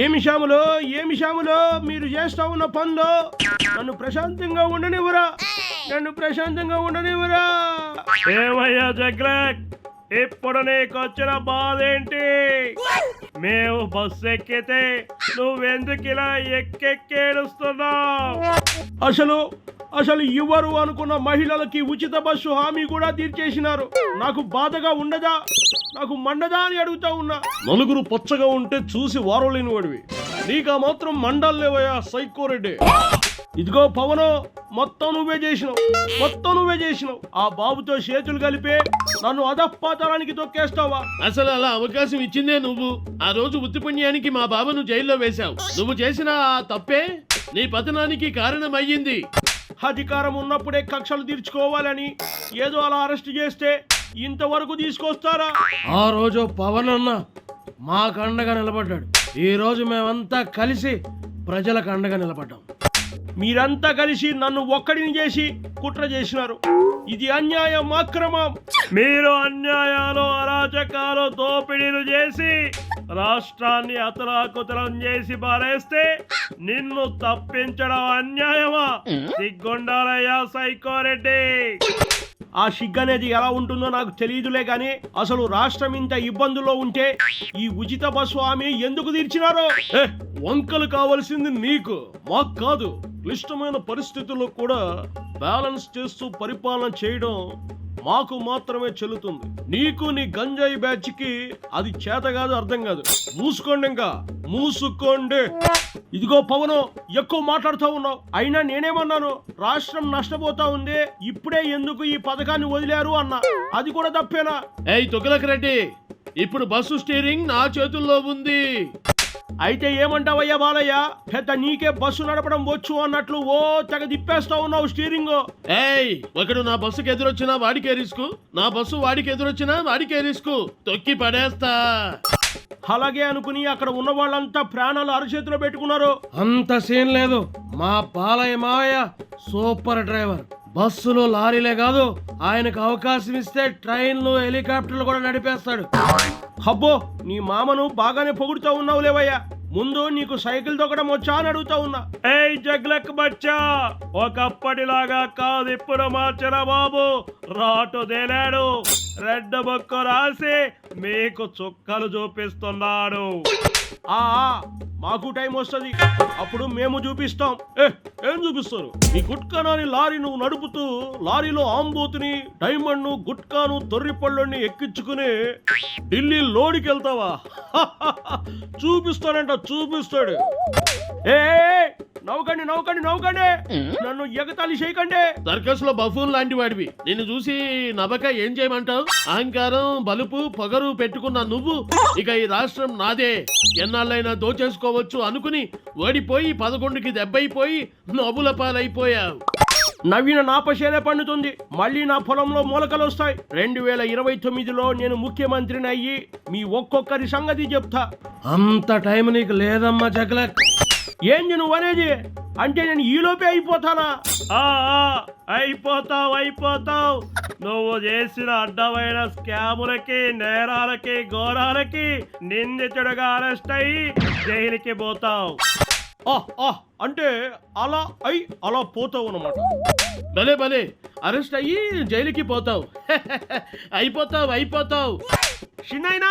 ఏమి శ్యాములో? ఏమి శ్యాములో? మీరు చేస్తా ఉన్న పనులు నన్ను ప్రశాంతంగా ఉండనివ్వరా? నన్ను ప్రశాంతంగా ఉండనివ్వరా? ఏమయ్యా జగ్లక్ ఇప్పుడు నీకు వచ్చిన బాధ ఏంటి? మేము బస్సు ఎక్కితే నువ్వెందుకు ఇలా ఎక్కెక్కేడుస్తున్నావు అసలు అసలు ఇవ్వరు అనుకున్న మహిళలకి ఉచిత బస్సు హామీ కూడా తీర్చేసినారు. నాకు బాధగా ఉండదా? నాకు మండదా అని అడుగుతా ఉన్నా. నలుగురు పచ్చగా ఉంటే చూసి వారలేని వాడివి నీకా మాత్రం మండలేవయ్యా సైకో రెడ్డి. ఇదిగో పవను మొత్తం నువ్వే చేసినావు. మొత్తం నువ్వే చేసినావు. ఆ బాబుతో చేతులు కలిపే నన్ను అధపాతాళానికి తొక్కేస్తావా? అసలు అలా అవకాశం ఇచ్చిందే నువ్వు. ఆ రోజు ఉత్తిపుణ్యానికి మా బావను జైల్లో వేశావు. నువ్వు చేసిన ఆ తప్పే నీ పతనానికి కారణమయ్యింది. అధికారం ఉన్నప్పుడే కక్షలు తీర్చుకోవాలని ఏదో అలా అరెస్ట్ చేస్తే ఇంతవరకు తీసుకొస్తారా? ఆ రోజు పవన్ అన్న మాకు అండగా నిలబడ్డాడు. ఈ రోజు మేమంతా కలిసి ప్రజలకు అండగా నిలబడ్డాం. మీరంతా కలిసి నన్ను ఒక్కడిని చేసి కుట్ర చేసినారు. ఇది అన్యాయం అక్రమం. మీరు అన్యాయాలు అరాచకాలు దోపిడీలు చేసి రాష్ట్రాన్ని అతలాకుతలం చేసి పారేస్తే నిన్ను తప్పించడం అన్యాయమా? సిగ్గుండాలయ్యా సైకోరెడ్డి ఆ సిగ్ అనేది ఎలా ఉంటుందో నాకు తెలియదులే కానీ అసలు రాష్ట్రం ఇంత ఇబ్బందుల్లో ఉంటే ఈ ఉచిత బస్సు ఆమె ఎందుకు తీర్చినారో? వంకలు కావలసింది నీకు మాకు కాదు. క్లిష్టమైన పరిస్థితుల్లో కూడా బ్యాలెన్స్ చేస్తూ పరిపాలన చేయడం మాకు మాత్రమే చెల్లుతుంది. నీకు నీ గంజాయి బ్యాచ్కి అది చేత కాదు అర్థం కాదు. మూసుకోండి ఇంకా. మూసుకోండి. ఇదిగో పవను ఎక్కువ మాట్లాడుతూ ఉన్నావు. అయినా నేనేమన్నాను? రాష్ట్రం నష్టపోతా ఉంది. ఇప్పుడే ఎందుకు ఈ పథకాన్ని వదిలారు అన్నా. అది కూడా తప్పేనా? ఏయ్ తుగలక్ రెడ్డి. ఇప్పుడు బస్సు స్టీరింగ్ నా చేతుల్లో ఉంది. అయితే ఏమంటావయ్యా బాలయ్య? పెద్ద నీకే బస్సు నడపడం వచ్చు అన్నట్లు ఓ తెగ తిప్పేస్తా ఉన్నావు స్టీరింగ్. ఏయ్ ఒకడు నా బస్సుకి ఎదురొచ్చినా వాడికే రిస్క్. నా బస్సు వాడికి ఎదురొచ్చినా వాడికే రిస్క్. తొక్కి పడేస్తా. అలాగే అనుకుని అక్కడ ఉన్న వాళ్ళంతా ప్రాణాలు అరచేతిలో పెట్టుకున్నారు. అంత సీన్ లేదు. మా బాలయ్య మావయ్య సూపర్ డ్రైవర్. బస్సులు లారీలే కాదు ఆయనకు అవకాశం ఇస్తే ట్రైన్లు హెలికాప్టర్లు కూడా నడిపేస్తాడు. హబ్బో నీ మామను బాగానే పొగుడుతూ ఉన్నావు లేవయ్యా. ముందు నీకు సైకిల్ తొక్కడం వచ్చా అని అడుగుతా ఉన్నా. ఏయ్ జగ్లక్ బచ్చా ఒకప్పటిలాగా కాదు ఇప్పుడు మార్చరా బాబు. రాటు తేలాడు. రెడ్ బొక్క రాసి మీకు చుక్కలు చూపిస్తున్నాడు. ఆ, మాకు టైం వస్తుంది. అప్పుడు మేము చూపిస్తాం. ఏ ఏం చూపిస్తారు? ఈ గుట్కానాని లారీ నువ్వు నడుపుతూ లారీలో ఆంబోతుని డైమండ్ గుట్కాను తొర్రి పళ్ళని ఎక్కించుకుని ఢిల్లీ లోడికి వెళ్తావా చూపిస్తాడంట చూపిస్తాడు. ఏ, నవ్వకండి నవ్వకండి నవ్వకండి. నన్ను ఎగతాళి చేయకండి. సర్కస్లో బఫూన్ లాంటి వాడివి. నిన్ను చూసి నవ్వక ఏం చేయమంటావు? అహంకారం బలుపు పొగరు పెట్టుకున్న నువ్వు ఇక ఈ రాష్ట్రం నాదే. ఎన్నాళ్ళైనా దోచేసుకోవచ్చు అనుకుని ఓడిపోయి పదకొండుకి దెబ్బైపోయి నవ్వుల పాలైపోయావు. నవ్విన నాపశేనే పండుతుంది. మళ్ళీ నా పొలంలో మొలకలు వస్తాయి. రెండు వేల ఇరవై తొమ్మిదిలో నేను ముఖ్యమంత్రిని అయ్యి మీ ఒక్కొక్కరి సంగతి చెప్తా. అంత టైం నీకు లేదమ్మా జగలక్. ఏంది నువ్వు అనేది అంటే నేను ఈలోపే అయిపోతానా? ఆ, ఆ, అయిపోతావు అయిపోతావు. నువ్వు చేసిన అడ్డమైన స్కాములకి నేరాలకి ఘోరాలకి నిందితుడుగా అరెస్ట్ అయ్యి జైలుకి పోతావు. అంటే అలా అయి అలా పోతావు అనమాట భలే భలే. అరెస్ట్ అయ్యి జైలుకి పోతావు. అయిపోతావు అయిపోతావు. చిన్నైనా